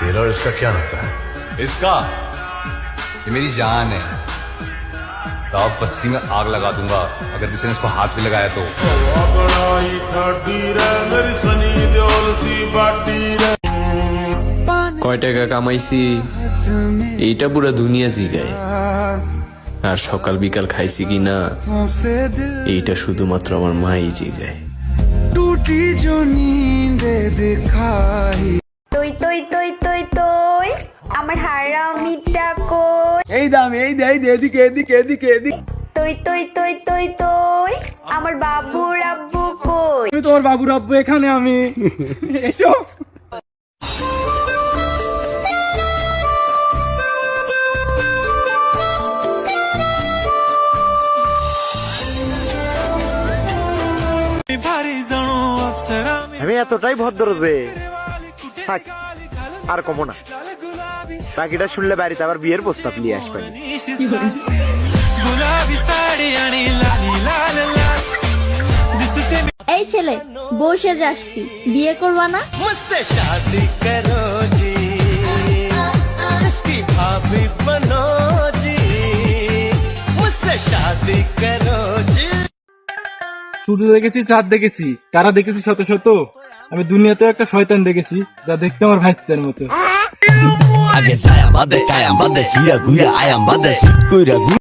तेरा और इसका क्या होता है? इसका? ये मेरी जान है। साफ बस्ती में आग लगा दूंगा। अगर किसी ने इसको हाथ भी लगाया तो। কয় টাকা কামাইছি এইটা পুরা দুনিয়া জিগায়। আর সকাল বিকাল খাইছি কি না এইটা শুধুমাত্র আমার মাই জিগায়। টুটি জনি দে তই তই তই তই তই আমার হারামিটা কই? এই দাম এই দে এই দে এদিকে এদিকে এদিকে এদিকে। তই তই তই তই তই আমার বাবু রাব্বু কই? আমি তোমার বাবুর আব্বু এখানে আমি। এসো। আমি এতটাই ভদ্র যে থাক, আর কমো না। বাকিটা শুনলে বাড়িতে আবার বিয়ের প্রস্তাব নিয়ে আসবেন। এই ছেলে বসে যাচ্ছি বিয়ে করবা না? সূর্য দেখেছি চাঁদ দেখেছি, তারা দেখেছি শত শত। আমি দুনিয়াতে একটা শয়তান দেখেছি, যা দেখতে আমার ভাইস্তের মতো। আগে যায় আমাদের আয় আমাদের, ফিরা ঘুরে আয় আমাদের